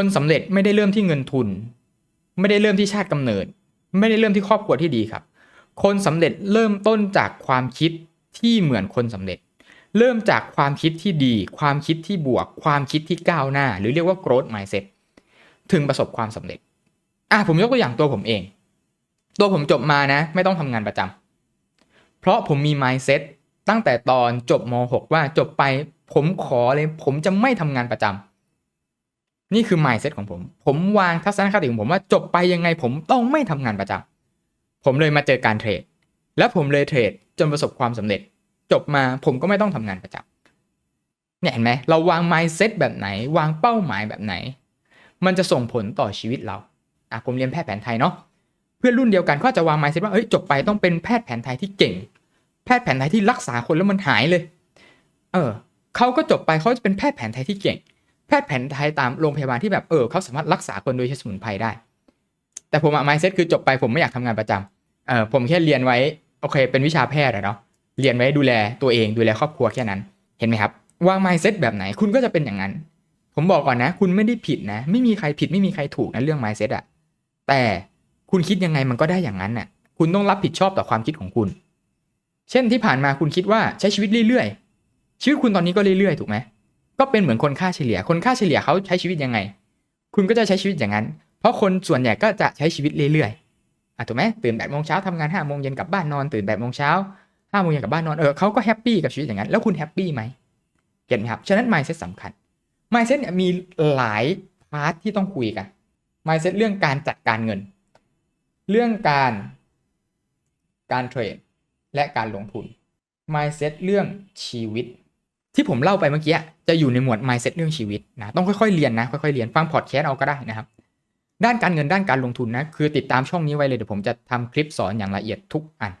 คนสำเร็จไม่ได้เริ่มที่เงินทุน ไม่ได้เริ่มที่ชาติกำเนิด ไม่ได้เริ่มที่ครอบครัวที่ดีครับ คนสำเร็จเริ่มต้นจากความคิดที่เหมือนคนสำเร็จ เริ่มจากความคิดที่ดี ความคิดที่บวก ความคิดที่ก้าวหน้า หรือเรียกว่า growth mindset ถึงประสบความสำเร็จอะผมยกตัวอย่างตัวผมเอง ตัวผมจบมานะ ไม่ต้องทำงานประจำเพราะผมมี mindset ตั้งแต่ตอนจบม .6 ว่าจบไปผมขอเลย ผมจะไม่ทำงานประจำ นี่คือ mindset ของผม ผมวางทัศนคติของผมว่าจบไปยังไงผมต้องไม่ทำงานประจำผมเลยมาเจอการเทรด และผมเลยเทรดจนประสบความสำเร็จ จบมาผมก็ไม่ต้องทำงานประจำเนี่ยเห็นไหมเราวาง mindset แบบไหน วางเป้าหมายแบบไหน มันจะส่งผลต่อชีวิตเราอะผมเรียนแพทย์แผนไทยเนาะเพื่อนรุ่นเดียวกันก็จะวาง mindset ว่าเอ้ยจบไปต้องเป็นแพทย์แผนไทยที่เก่ง แพทย์แผนไทยที่รักษาคนแล้วมันหายเลย เออเขาก็จบไปเขาจะเป็นแพทย์แผนไทยที่เก่ง แพทย์แผนไทยตามโรงพยาบาลที่แบบเออเขาสามารถรักษาคนโดยใช้สมุนไพรได้ แต่ผมอะ mindset คือจบไปผมไม่อยากทำงานประจำเออผมแค่เรียนไว้โอเค เป็นวิชาแพทย์อะเนาะเรียนไว้ดูแลตัวเองดูแลครอบครัวแค่นั้นเห็นไหมครับวาง mindset แบบไหนคุณก็จะเป็นอย่างนั้น ผมบอกก่อนนะ คุณไม่ได้ผิดนะ ไม่มีใครผิดไม่มีใครถูกนะเรื่อง mindset อะแต่คุณคิดยังไงมันก็ได้อย่างนั้นน่ะ คุณต้องรับผิดชอบต่อความคิดของคุณ เช่นที่ผ่านมาคุณคิดว่าใช้ชีวิตเรื่อยๆชีวิตคุณตอนนี้ก็เรื่อยๆถูกไหม ก็เป็นเหมือนคนค่าเฉลี่ย คนค่าเฉลี่ยเขาใช้ชีวิตยังไง คุณก็จะใช้ชีวิตอย่างนั้น เพราะคนส่วนใหญ่ก็จะใช้ชีวิตเรื่อยๆอะถูกไหมตื่นแปดโมงเช้าทำงานห้าโมงเย็นกลับบ้านนอนตื่นแปดโมงเช้าห้าโมงเย็นกลับบ้านนอนเออเขาก็แฮปปี้กับชีวิตอย่างนั้น แล้วคุณแฮปปี้ไหมเก็ตไหมครับฉะนั้น mindset สำคัญ mindset เนี่ยมีหลายพาร์ทที่ต้องคุยกัน mindset เรื่องการจัดการเงิน เรื่องการการเทรดและการลงทุน mindset เรื่องชีวิต ที่ผมเล่าไปเมื่อกี้จะอยู่ในหมวด mindset เรื่องชีวิตนะต้องค่อยๆเรียนนะค่อยๆเรียนฟังพอดแคสต์เอาก็ได้นะครับ ด้านการเงินด้านการลงทุนนะคือติดตามช่องนี้ไว้เลยเดี๋ยวผมจะทำคลิปสอนอย่างละเอียดทุกอัน